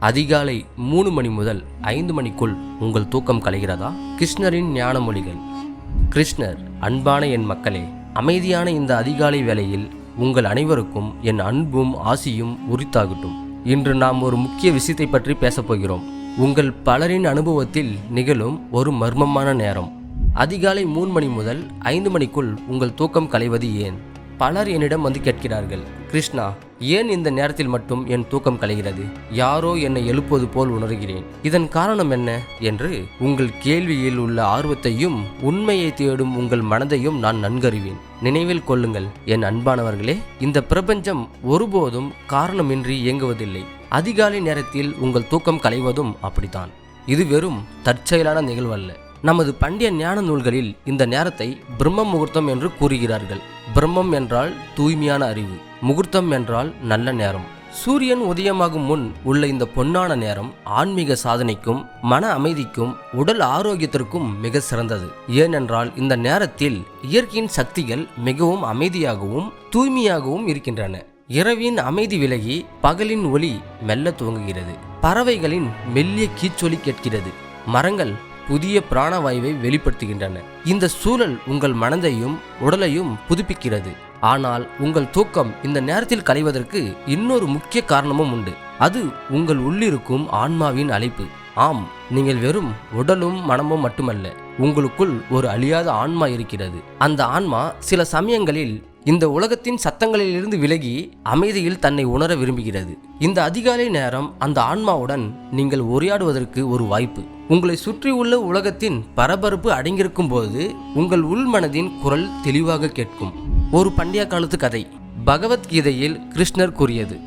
அதிகாலை மூணு மணி முதல் ஐந்து மணிக்குள் உங்கள் தூக்கம் கலைகிறதா? கிருஷ்ணரின் ஞான மொழிகள். கிருஷ்ணர் அன்பான என் மக்களே அமைதியான இந்த அதிகாலை வேளையில் உங்கள் அனைவருக்கும் என் அன்பும் ஆசியும் உரித்தாகட்டும். இன்று நாம் ஒரு முக்கிய விஷயத்தை பற்றி பேசப் போகிறோம். உங்கள் பலரின் அனுபவத்தில் நிகழும் ஒரு மர்மமான நேரம். அதிகாலை மூணு மணி முதல் ஐந்து மணிக்குள் உங்கள் தூக்கம் கலைவது ஏன்? பலர் என்னிடம் வந்து கேட்கிறார்கள் கிருஷ்ணா ஏன் இந்த நேரத்தில் மட்டும் என் தூக்கம் கலைகிறது? யாரோ என்னை எழுப்புவது போல் உணர்கிறேன். இதன் காரணம் என்ன? என்று உங்கள் கேள்வியில் உள்ள ஆர்வத்தையும் உண்மையை தேடும் உங்கள் மனதையும் நான் நன்கறிவேன். நினைவில் கொள்ளுங்கள் என் அன்பானவர்களே இந்த பிரபஞ்சம் ஒருபோதும் காரணமின்றி இயங்குவதில்லை. அதிகாலை நேரத்தில் உங்கள் தூக்கம் கலைவதும் அப்படித்தான். இது வெறும் தற்செயலான நிகழ்வல்ல. நமது பண்டைய ஞான நூல்களில் இந்த நேரத்தை பிரம்ம முகூர்த்தம் என்று கூறுகிறார்கள். பிரம்மம் என்றால் தூய்மையான அறிவு. முகூர்த்தம் என்றால் நல்ல நேரம். சூரியன் உதயமாகும் முன் உள்ள இந்த பொன்னான நேரம் ஆன்மீக சாதனைக்கும் மன அமைதிக்கும் உடல் ஆரோக்கியத்திற்கும் மிக சிறந்தது. ஏனென்றால் இந்த நேரத்தில் இயற்கையின் சக்திகள் மிகவும் அமைதியாகவும் தூய்மையாகவும் இருக்கின்றன. இரவின் அமைதி விலகி பகலின் ஒளி மெல்ல துவங்குகிறது. பறவைகளின் மெல்லிய கீச்சொலி கேட்கிறது. மரங்கள் புதிய பிராணவாயுவை வெளிப்படுத்துகின்றன. இந்த சூழல் உங்கள் மனதையும் உடலையும் புதுப்பிக்கிறது. ஆனால் உங்கள் தூக்கம் இந்த நேரத்தில் கலைவதற்கு இன்னொரு முக்கிய காரணமும் உண்டு. அது உங்கள் உள்ளிருக்கும் ஆன்மாவின் அழைப்பு. ஆம் நீங்கள் வெறும் உடலும் மனமும் மட்டுமல்ல உங்களுக்குள் ஒரு அழியாத ஆன்மா இருக்கிறது. அந்த ஆன்மா சில சமயங்களில் இந்த உலகத்தின் சத்தங்களிலிருந்து விலகி அமைதியில் தன்னை உணர விரும்புகிறது. இந்த அதிகாலை நேரம் அந்த ஆன்மாவுடன் நீங்கள் உரையாடுவதற்கு ஒரு வாய்ப்பு. உங்களை சுற்றியுள்ள உலகத்தின் பரபரப்பு அடங்கியிருக்கும் போது உங்கள் உள்மனதின் குரல் தெளிவாக கேட்கும். ஒரு பண்டைய காலத்து கதை. பகவத்கீதையில் கிருஷ்ணர் கூறியது.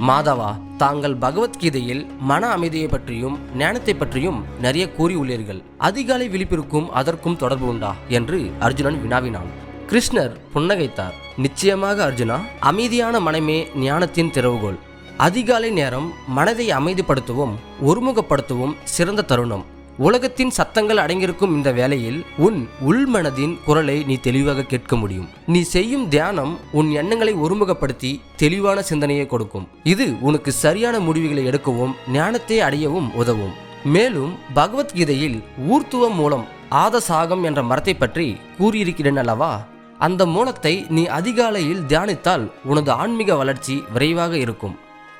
மாதவா தாங்கள் பகவத்கீதையில் மன அமைதியை பற்றியும் ஞானத்தை பற்றியும் நிறைய கூறியுள்ளீர்கள். அதிகாலை விழிப்பிற்கும் அதற்கும் தொடர்பு உண்டா? என்று அர்ஜுனன் வினாவினான். கிருஷ்ணர் புன்னகைத்தார். நிச்சயமாக அர்ஜுனா அமைதியான மனமே ஞானத்தின் திறவுகோள். அதிகாலை நேரம் மனதை அமைதிப்படுத்தவும் ஒருமுகப்படுத்தவும் சிறந்த தருணம். உலகத்தின் சத்தங்கள் அடங்கியிருக்கும் இந்த வேலையில் உன் உள்மனதின் குரலை நீ தெளிவாக கேட்க முடியும். நீ செய்யும் தியானம் உன் எண்ணங்களை ஒருமுகப்படுத்தி தெளிவான சிந்தனையை கொடுக்கும். இது உனக்கு சரியான முடிவுகளை எடுக்கவும் ஞானத்தை அடையவும் உதவும். மேலும் பகவத்கீதையில் ஊர்த்துவம் மூலம் ஆதசாகம் என்ற மரத்தை பற்றி கூறியிருக்கிறேன் அல்லவா? அந்த மூலத்தை நீ அதிகாலையில் தியானித்தால் உனது ஆன்மீக வளர்ச்சி விரைவாக இருக்கும்.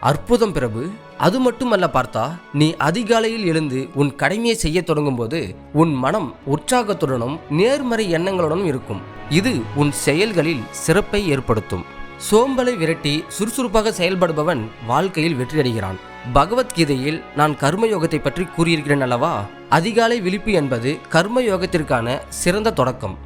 அற்புதம் பிரபு அது மட்டுமல்ல பார்த்தா நீ அதிகாலையில் எழுந்து உன் கடமையை செய்ய தொடங்கும் போது உன் மனம் உற்சாகத்துடனும் நேர்மறை எண்ணங்களுடனும் இருக்கும். இது உன் செயல்களில் சிறப்பை ஏற்படுத்தும். சோம்பலை விரட்டி சுறுசுறுப்பாக செயல்படுபவன் வாழ்க்கையில் வெற்றியடைகிறான் பகவத்கீதையில் நான் கர்மயோகத்தை பற்றி கூறியிருக்கிறேன் அல்லவா? அதிகாலை விழிப்பு என்பது கர்மயோகத்திற்கான சிறந்த தொடக்கம்.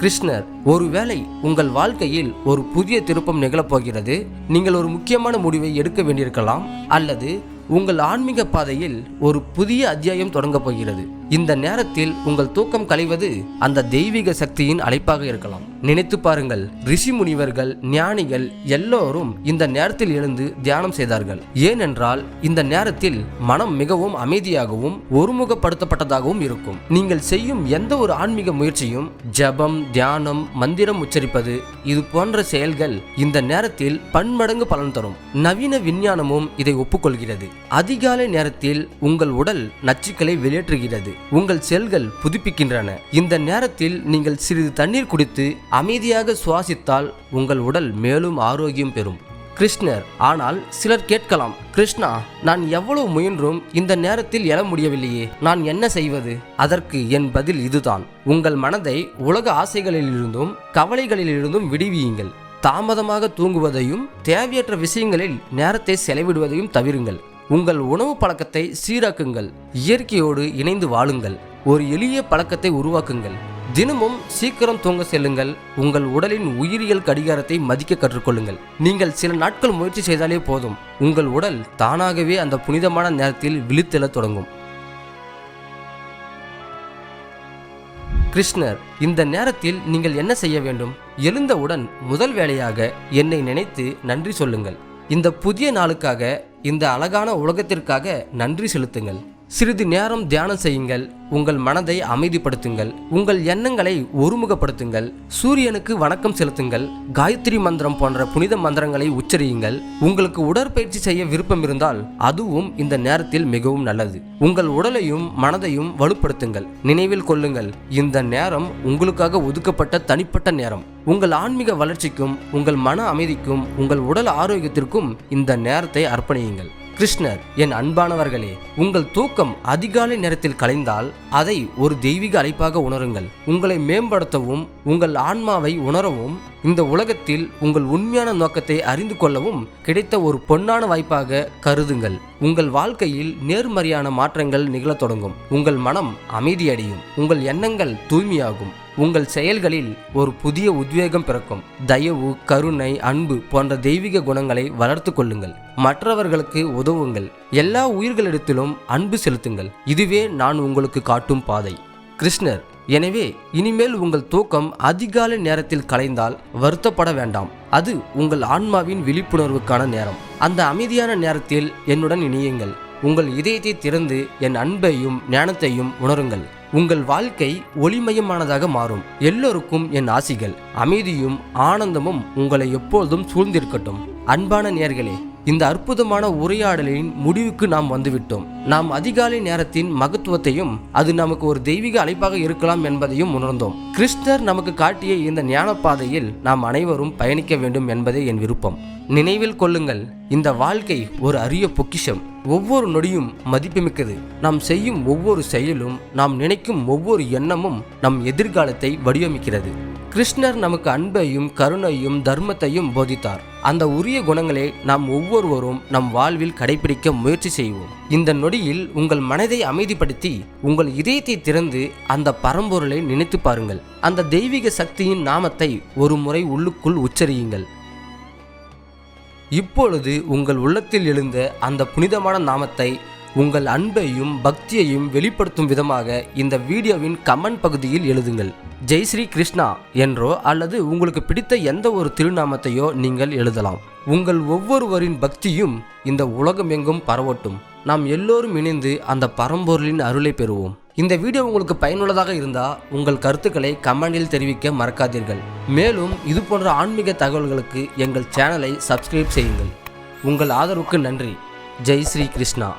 கிருஷ்ணர் ஒருவேளை உங்கள் வாழ்க்கையில் ஒரு புதிய திருப்பம் நிகழப்போகிறது நீங்கள் ஒரு முக்கியமான முடிவை எடுக்க வேண்டியிருக்கலாம் அல்லது உங்கள் ஆன்மீக பாதையில் ஒரு புதிய அத்தியாயம் தொடங்கப் போகிறது. இந்த நேரத்தில் உங்கள் தூக்கம் களைவது அந்த தெய்வீக சக்தியின் அழைப்பாக இருக்கலாம். நினைத்து பாருங்கள் ரிஷி முனிவர்கள் ஞானிகள் எல்லோரும் இந்த நேரத்தில் எழுந்து தியானம் செய்தார்கள். ஏனென்றால் இந்த நேரத்தில் மனம் மிகவும் அமைதியாகவும் ஒருமுகப்படுத்தப்பட்டதாகவும் இருக்கும். நீங்கள் செய்யும் எந்த ஒரு ஆன்மீக முயற்சியும் ஜபம் தியானம் மந்திரம் உச்சரிப்பது இது போன்ற செயல்கள் இந்த நேரத்தில் பன்மடங்கு பலன் தரும். நவீன விஞ்ஞானமும் இதை ஒப்புக்கொள்கிறது. அதிகாலை நேரத்தில் உங்கள் உடல் நச்சுக்களை வெளியேற்றுகிறது. உங்கள் செல்கள் புதுப்பிக்கின்றன. இந்த நேரத்தில் நீங்கள் சிறிது தண்ணீர் குடித்து அமைதியாக சுவாசித்தால் உங்கள் உடல் மேலும் ஆரோக்கியம் பெறும். கிருஷ்ணர் ஆனால் சிலர் கேட்கலாம் கிருஷ்ணா நான் எவ்வளவு முயன்றும் இந்த நேரத்தில் எழ முடியவில்லையே நான் என்ன செய்வது? அதற்கு என் பதில் இதுதான். உங்கள் மனதை உலக ஆசைகளிலிருந்தும் கவலைகளிலிருந்தும் விடுவியுங்கள். தாமதமாக தூங்குவதையும் தேவையற்ற விஷயங்களில் நேரத்தை செலவிடுவதையும் தவிருங்கள். உங்கள் உணவு பழக்கத்தை சீராக்குங்கள். இயற்கையோடு இணைந்து வாழுங்கள். ஒரு எளிய பழக்கத்தை உருவாக்குங்கள். தினமும் சீக்கிரம் தூங்க செல்லுங்கள். உங்கள் உடலின் உயிரியல் கடிகாரத்தை மதிக்க கற்றுக்கொள்ளுங்கள். நீங்கள் சில நாட்கள் முயற்சி செய்தாலே போதும். உங்கள் உடல் தானாகவே அந்த புனிதமான நேரத்தில் விழித்தெழத் தொடங்கும். கிருஷ்ணர் இந்த நேரத்தில் நீங்கள் என்ன செய்ய வேண்டும்? எழுந்தவுடன் முதல் வேலையாக என்னை நினைத்து நன்றி சொல்லுங்கள். இந்த புதிய நாளுக்காக இந்த அழகான உலகத்திற்காக நன்றி செலுத்துங்கள். சிறிது நேரம் தியானம் செய்யுங்கள். உங்கள் மனதை அமைதிப்படுத்துங்கள். உங்கள் எண்ணங்களை ஒருமுகப்படுத்துங்கள். சூரியனுக்கு வணக்கம் செலுத்துங்கள். காயத்ரி மந்திரம் போன்ற புனித மந்திரங்களை உச்சரியுங்கள். உங்களுக்கு உடற்பயிற்சி செய்ய விருப்பம் இருந்தால் அதுவும் இந்த நேரத்தில் மிகவும் நல்லது. உங்கள் உடலையும் மனதையும் வலுப்படுத்துங்கள். நினைவில் கொள்ளுங்கள். இந்த நேரம் உங்களுக்காக ஒதுக்கப்பட்ட தனிப்பட்ட நேரம். உங்கள் ஆன்மீக வளர்ச்சிக்கும் உங்கள் மன அமைதிக்கும் உங்கள் உடல் ஆரோக்கியத்திற்கும் இந்த நேரத்தை அர்ப்பணியுங்கள். கிருஷ்ணர் என் அன்பானவர்களே உங்கள் தூக்கம் அதிகாலை நேரத்தில் கலைந்தால் அதை ஒரு தெய்வீக அழைப்பாக உணருங்கள். உங்களை மேம்படுத்தவும் உங்கள் ஆன்மாவை உணரவும் இந்த உலகத்தில் உங்கள் உண்மையான நோக்கத்தை அறிந்து கொள்ளவும் கிடைத்த ஒரு பொன்னான வாய்ப்பாக கருதுங்கள். உங்கள் வாழ்க்கையில் நேர்மறையான மாற்றங்கள் நிகழத் தொடங்கும். உங்கள் மனம் அமைதியடையும். உங்கள் எண்ணங்கள் தூய்மையாகும். உங்கள் செயல்களில் ஒரு புதிய உத்வேகம் பிறக்கும். தயவு கருணை அன்பு போன்ற தெய்வீக குணங்களை வளர்த்து கொள்ளுங்கள். மற்றவர்களுக்கு உதவுங்கள். எல்லா உயிர்களிடத்திலும் அன்பு செலுத்துங்கள். இதுவே நான் உங்களுக்கு காட்டும் பாதை. கிருஷ்ணர் எனவே இனிமேல் உங்கள் தூக்கம் அதிகாலை நேரத்தில் கலைந்தால் வருத்தப்பட வேண்டாம். அது உங்கள் ஆன்மாவின் விழிப்புணர்வுக்கான நேரம். அந்த அமைதியான நேரத்தில் என்னுடன் இணையுங்கள். உங்கள் இதயத்தை திறந்து என் அன்பையும் ஞானத்தையும் உணருங்கள். உங்கள் வாழ்க்கை ஒளிமயமானதாக மாறும். எல்லோருக்கும் என் ஆசிகள். அமைதியும் ஆனந்தமும் உங்களை எப்பொழுதும் சூழ்ந்திருக்கட்டும். அன்பான நேர்களே இந்த அற்புதமான உரையாடலின் முடிவுக்கு நாம் வந்துவிட்டோம். நாம் அதிகாலை நேரத்தின் மகத்துவத்தையும் அது நமக்கு ஒரு தெய்வீக அழைப்பாக இருக்கலாம் என்பதையும் உணர்ந்தோம். கிருஷ்ணர் நமக்கு காட்டிய இந்த ஞான பாதையில் நாம் அனைவரும் பயணிக்க வேண்டும் என்பதே என் விருப்பம். நினைவில் கொள்ளுங்கள் இந்த வாழ்க்கை ஒரு அரிய பொக்கிஷம். ஒவ்வொரு நொடியும் மதிப்புமிக்கது. நாம் செய்யும் ஒவ்வொரு செயலும் நாம் நினைக்கும் ஒவ்வொரு எண்ணமும் நம் எதிர்காலத்தை வடிவமைக்கிறது. கிருஷ்ணர் நமக்கு அன்பையும் கருணையும் தர்மத்தையும் போதித்தார். அந்த உரிய குணங்களை நாம் ஒவ்வொருவரும் நம் வாழ்வில் கடைபிடிக்க முயற்சி செய்வோம். இந்த நொடியில் உங்கள் மனதை அமைதிப்படுத்தி உங்கள் இதயத்தை திறந்து அந்த பரம்பொருளை நினைத்து பாருங்கள். அந்த தெய்வீக சக்தியின் நாமத்தை ஒரு முறை உள்ளுக்குள் உச்சரியுங்கள். இப்பொழுது உங்கள் உள்ளத்தில் எழுந்த அந்த புனிதமான நாமத்தை உங்கள் அன்பையும் பக்தியையும் வெளிப்படுத்தும் விதமாக இந்த வீடியோவின் கமெண்ட் பகுதியில் எழுதுங்கள். ஜெய் ஸ்ரீ கிருஷ்ணா என்றோ அல்லது உங்களுக்கு பிடித்த எந்த ஒரு திருநாமத்தையோ நீங்கள் எழுதலாம். உங்கள் ஒவ்வொருவரின் பக்தியும் இந்த உலகமெங்கும் பரவட்டும். நாம் எல்லோரும் இணைந்து அந்த பரம்பொருளின் அருளை பெறுவோம். இந்த வீடியோ உங்களுக்கு பயனுள்ளதாக இருந்தால் உங்கள் கருத்துக்களை கமெண்டில் தெரிவிக்க மறக்காதீர்கள். மேலும் இது போன்ற ஆன்மீக தகவல்களுக்கு எங்கள் சேனலை சப்ஸ்கிரைப் செய்யுங்கள். உங்கள் ஆதரவுக்கு நன்றி. ஜெய் ஸ்ரீ கிருஷ்ணா